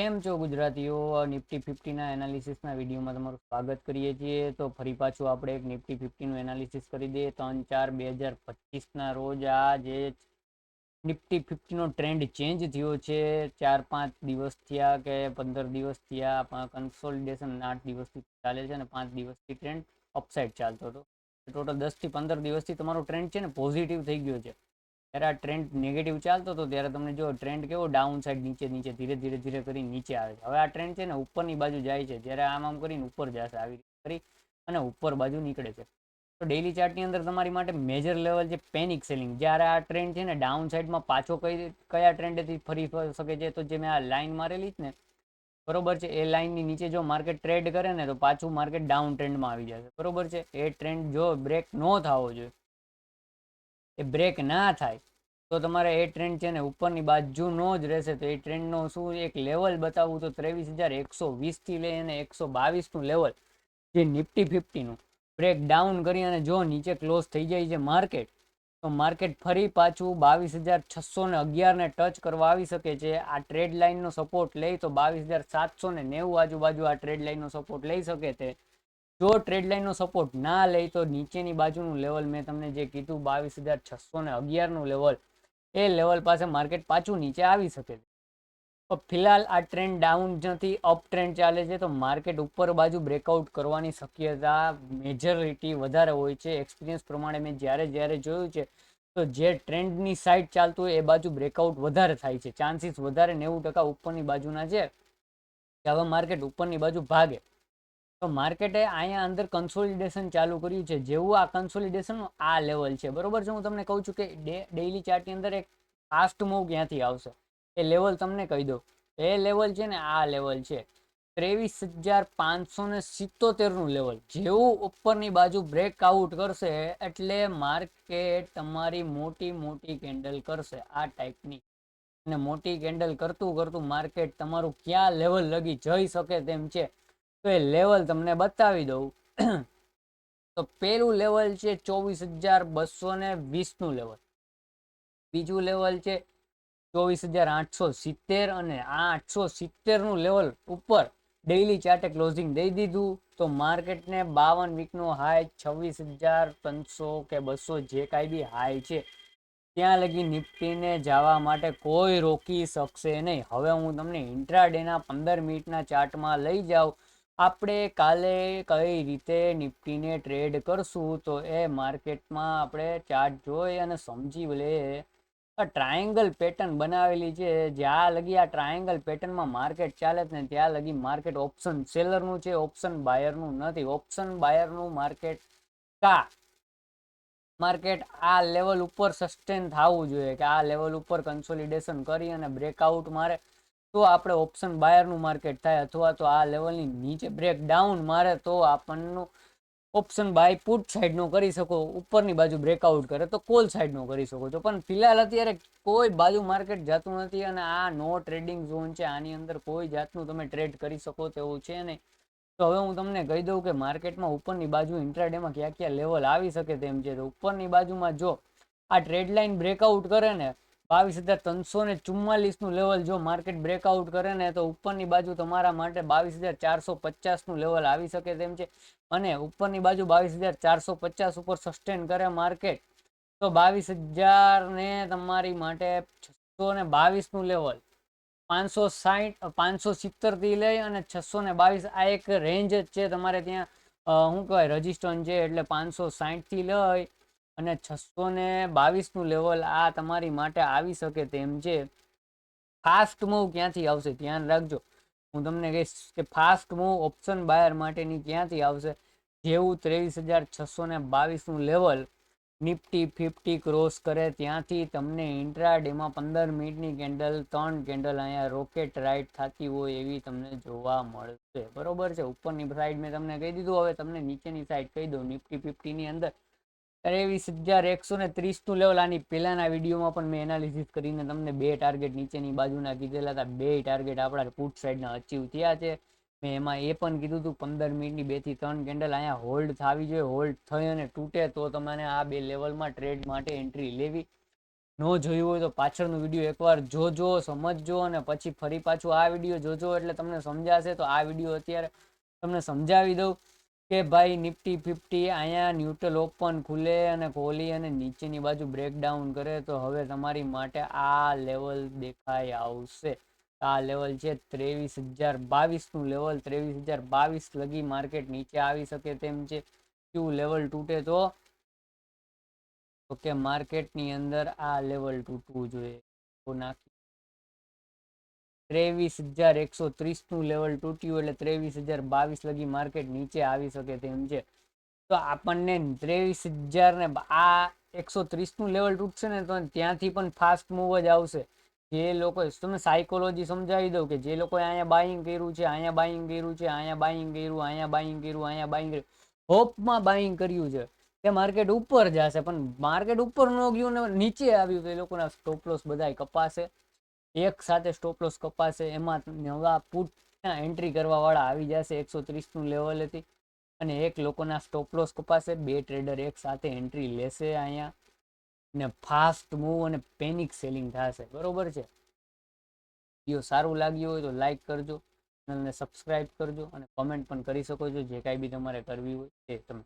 કેમ છો ગુજરાતીઓ? નિફ્ટી ફિફ્ટીના એનાલિસિસના વિડીયોમાં તમારું સ્વાગત કરીએ છીએ. તો ફરી પાછું આપણે એક નિફ્ટી ફિફ્ટીનું એનાલિસિસ કરી દઈએ. ત્રણ ચાર બે હજાર પચીસના રોજ આ જે નિફ્ટી ફિફ્ટીનો ટ્રેન્ડ ચેન્જ થયો છે. ચાર પાંચ દિવસ થયા કે પંદર દિવસ થયા. કન્સોલિડેશન આઠ દિવસથી ચાલે છે અને પાંચ દિવસથી ટ્રેન્ડ અપસાઇડ ચાલતો હતો. ટોટલ દસથી પંદર દિવસથી તમારો ટ્રેન્ડ છે ને પોઝિટિવ થઈ ગયો છે. જ્યારે આ ટ્રેન્ડ નેગેટિવ ચાલતો હતો, ત્યારે તમને જો ટ્રેન્ડ કેવો ડાઉન સાઈડ નીચે નીચે ધીરે ધીરે ધીરે કરી નીચે આવે છે. હવે આ ટ્રેન્ડ છે ને ઉપરની બાજુ જાય છે, જ્યારે આમ આમ કરીને ઉપર જશે આવી રીતે કરી અને ઉપર બાજુ નીકળે છે. તો ડેલી ચાર્ટની અંદર તમારી માટે મેજર લેવલ છે પેનિક સેલિંગ જ્યારે આ ટ્રેન્ડ છે ને ડાઉન સાઈડમાં પાછો કઈ કયા ટ્રેન્ડથી ફરી શકે છે તો જે મેં આ લાઈન મારેલી જ ને, બરોબર છે, એ લાઇનની નીચે જો માર્કેટ ટ્રેડ કરે ને તો પાછું માર્કેટ ડાઉન ટ્રેન્ડમાં આવી જશે. બરોબર છે, એ ટ્રેન્ડ જો બ્રેક ન થવો જોઈએ એ બ્રેક ના થાય, તો તમારે એ ટ્રેન્ડ છે ને ઉપરની બાજુનો જ રહેશે. તો એ ટ્રેન્ડનો શું એક લેવલ બતાવવું તો ત્રેવીસ હજાર એકસો વીસથી લઈ અને એકસો બાવીસનું લેવલ જે નિફ્ટી ફિફ્ટીનું બ્રેક ડાઉન કરી અને જો નીચે ક્લોઝ થઈ જાય છે માર્કેટ તો માર્કેટ ફરી પાછું બાવીસ હજાર છસો ને અગિયારને ટચ કરવા આવી શકે છે. આ ટ્રેડ લાઇનનો સપોર્ટ લઈ તો બાવીસ હજાર સાતસો ને નેવું આજુબાજુ આ ટ્રેડ લાઇનનો સપોર્ટ લઈ શકે છે. જો ટ્રેડ લાઇનનો સપોર્ટ ના લે તો નીચેની બાજુનું લેવલ મેં તમને જે કીધું, બાવીસ હજાર છસો ને અગિયારનું લેવલ એ લેવલ પાસે માર્કેટ પાછું નીચે આવી શકે છે. ફિલહાલ આ ટ્રેન્ડ ડાઉન નથી અપ ટ્રેન્ડ ચાલે છે, તો માર્કેટ ઉપર બાજુ બ્રેકઆઉટ કરવાની શક્યતા મેજોરિટી વધારે હોય છે. એક્સપિરિયન્સ પ્રમાણે મેં જ્યારે જ્યારે જોયું છે, તો જે ટ્રેન્ડની સાઈડ ચાલતું હોય એ બાજુ બ્રેકઆઉટ વધારે થાય છે. ચાન્સીસ વધારે નેવું ટકા ઉપરની બાજુના છે. હવે માર્કેટ ઉપરની બાજુ ભાગે. તો માર્કેટે અહીંયા અંદર કન્સોલિડેશન ચાલુ કર્યું છે. જેવું આ કન્સોલિડેશન આ લેવલ છે. બરોબર છે? હું તમને કહું છું કે ડેઇલી ચાર્ટની અંદર એક ફાસ્ટ મૂવ ક્યાંથી આવશે? એ લેવલ તમને કહી દો એ લેવલ છે ને આ લેવલ છે. ત્રેવીસ હજાર પાંચસો ને સિત્તોતેરનું લેવલ જેવું ઉપરની બાજુ બ્રેકઆઉટ કરશે એટલે માર્કેટ તમારી મોટી મોટી કેન્ડલ કરશે આ ટાઈપની અને મોટી કેન્ડલ કરતું કરતું માર્કેટ તમારું ક્યાં લેવલ લગી જઈ શકે તેમ છે? તો એ લેવલ તમને બતાવી દઉં. તો પહેલું લેવલ છે ચોવીસ હજાર બસો ને વીસનું લેવલ બીજું લેવલ છે ચોવીસ હજાર આઠસો સિત્તેર અને આ આઠસો સિત્તેરનું લેવલ ઉપર ડેઇલી ચાર્ટે ક્લોઝિંગ દઈ દીધું. તો માર્કેટને બાવન વીકનો હાઈ છવ્વીસ હજાર ત્રણસો કે બસો જે કાંઈ બી હાઈ છે, ત્યાં લગી નિફ્ટીને જવા માટે કોઈ રોકી શકશે નહીં. હવે હું તમને ઇન્ટ્રાડેના પંદર મિનિટના ચાર્ટમાં લઈ જાઉં. આપણે કાલે કઈ રીતે નિફ્ટીને ટ્રેડ કરશું તો એ માર્કેટમાં આપણે ચાર્ટ જોઈ અને સમજી લે. ટ્રાયેંગલ પેટર્ન બનાવેલી છે. જ્યાં લગી આ ટ્રાયેંગલ પેટર્નમાં માર્કેટ ચાલે છે ને ત્યાં લગી માર્કેટ ઓપ્શન સેલરનું છે, ઓપ્શન બાયરનું નથી. ઓપ્શન બાયરનું માર્કેટ કા? માર્કેટ આ લેવલ ઉપર સસ્ટેન થવું જોઈએ કે આ લેવલ ઉપર કન્સોલિડેશન કરી અને બ્રેકઆઉટ મારે તો આપણે ઓપ્શન બાયરનું માર્કેટ થાય અથવા તો આ લેવલની નીચે બ્રેક ડાઉન મારે તો આપણનું ઓપ્શન બાય પુટ સાઈડનો કરી શકો, ઉપરની બાજુ બ્રેકઆઉટ કરે તો કોલ સાઈડનો કરી શકો છો. પણ ફિલહાલ અત્યારે કોઈ બાજુ માર્કેટ જતું નથી અને આ નો ટ્રેડિંગ ઝોન છે, આની અંદર કોઈ જાતનું તમે ટ્રેડ કરી શકો તેવું છે નહીં. તો હવે હું તમને કહી દઉં કે માર્કેટમાં ઉપરની બાજુ ઇન્ટ્રાડેમાં ક્યાં ક્યાં લેવલ આવી શકે તેમ છે. તો ઉપરની બાજુમાં જો આ ટ્રેડ લાઇન બ્રેકઆઉટ કરે ને બાવીસ હજાર ત્રણસો ને ચુમ્માલીસનું લેવલ જો માર્કેટ બ્રેકઆઉટ કરે ને તો ઉપરની બાજુ તમારા માટે બાવીસ હજાર ચારસો પચાસનું લેવલ આવી શકે તેમ છે. અને ઉપરની બાજુ બાવીસ હજાર ચારસો પચાસ ઉપર સસ્ટેન કરે માર્કેટ તો બાવીસ હજાર ને તમારી માટે છસો ને બાવીસનું લેવલ પાંચસો સાહીઠ પાંચસો સિત્તેરથી લઈ અને છસો ને બાવીસ આ એક રેન્જ જ છે તમારે ત્યાં શું કહેવાય રજિસ્ટન છે એટલે પાંચસો સાહીઠથી લઈ અને છસો ને બાવીસનું લેવલ આ તમારી માટે આવી શકે તેમ છે. ફાસ્ટ મૂવ ક્યાંથી આવશે? ધ્યાન રાખજો. હું તમને કહીશ કે ફાસ્ટ મૂવ ઓપ્શન બાયર માટેની ક્યાંથી આવશે? જેવું ત્રેવીસ હજાર છસો ને બાવીસનું લેવલ નિફ્ટી ફિફ્ટી ક્રોસ કરે ત્યાંથી તમને ઇન્ટ્રાડેમાં પંદર મિનિટની કેન્ડલ ત્રણ કેન્ડલ અહીંયા રોકેટ રાઇડ થતી હોય એવી તમને જોવા મળશે. બરોબર છે? ઉપરની સાઈડ મેં તમને કહી દીધું. હવે તમને નીચેની સાઈડ કહી દઉં. નિફ્ટી ફિફ્ટીની અંદર ત્રેવીસ હજાર એકસો ને ત્રીસનું લેવલ. આની પહેલાના વિડીયોમાં પણ મેં એનાલિસિસ કરીને તમને બે ટાર્ગેટ નીચેની બાજુના કીધેલા હતા. બે ટાર્ગેટ આપણા પુટ સાઈડના અચીવ થયા છે. મેં એમાં એ પણ કીધું હતું, પંદર મિનિટની બેથી ત્રણ કેન્ડલ અહીંયા હોલ્ડ થવી જોઈએ. હોલ્ડ થઈ અને તૂટે તો તમને આ બે લેવલમાં ટ્રેડ માટે એન્ટ્રી લેવી. ન જોયું હોય તો પાછળનો વીડિયો એકવાર જોજો, સમજજો અને પછી ફરી પાછું આ વીડિયો જોજો એટલે તમને સમજાશે. તો આ વીડિયો અત્યારે તમને સમજાવી દઉં. કે ભાઈ નિફ્ટી ફિફ્ટી અહીંયા ન્યુટ્રલ ઓપન ખુલે અને ખોલી અને નીચેની બાજુ બ્રેકડાઉન કરે, તો હવે તમારી માટે આ લેવલ દેખાઈ આવશે. આ લેવલ છે ત્રેવીસ હજાર બાવીસનું લેવલ ત્રેવીસ હજાર બાવીસ લગી માર્કેટ નીચે આવી શકે તેમ છે. કેવું લેવલ તૂટે તો? ઓકે માર્કેટની અંદર આ લેવલ તૂટવું જોઈએ. નાખી ત્રેવીસ હજાર એકસો ત્રીસનું લેવલ તૂટ્યું એટલે ત્રેવીસ હજાર બાવીસ લગી માર્કેટ નીચે આવી શકે તેમ છે. તો આપણને ત્રેવીસ હજાર ને આ એકસો ત્રીસનું લેવલ તૂટશે ને તો ત્યાંથી પણ ફાસ્ટ મૂવ જ આવશે. જે લોકો તમે સાયકોલોજી સમજાવી દઉં કે જે લોકોએ અહીંયા બાઇંગ કર્યું છે, અહીંયા બાઇંગ કર્યું છે, અહીંયા બાઇંગ કર્યું, અહીંયા બાઇંગ કર્યું, અહીંયા બાઇંગ કર્યું, હોપમાં બાઇંગ કર્યું છે. તે માર્કેટ ઉપર જશે પણ માર્કેટ ઉપર ન ગયું ને નીચે આવ્યું તો એ લોકોના સ્ટોપ લોસ બધાય કપાશે. એક સાથે સ્ટોપ લોસ કપાશે, એમાં નવા પુટના એન્ટ્રી કરવા વાળા આવી જશે, એકસો ત્રીસનું લેવલ હતી. અને એક લોકોના સ્ટોપ લોસ કપાશે, બે ટ્રેડર એક સાથે એન્ટ્રી લેશે અહીંયા. ને ફાસ્ટ મૂવ અને પેનિક સેલિંગ થશે, બરોબર છે? વીડિયો સારું લાગ્યું હોય તો લાઇક કરજો, ચેનલને સબસ્ક્રાઇબ કરજો અને કમેન્ટ પણ કરી શકો છો, જે કાંઈ બી તમારે કરવી હોય તે તમે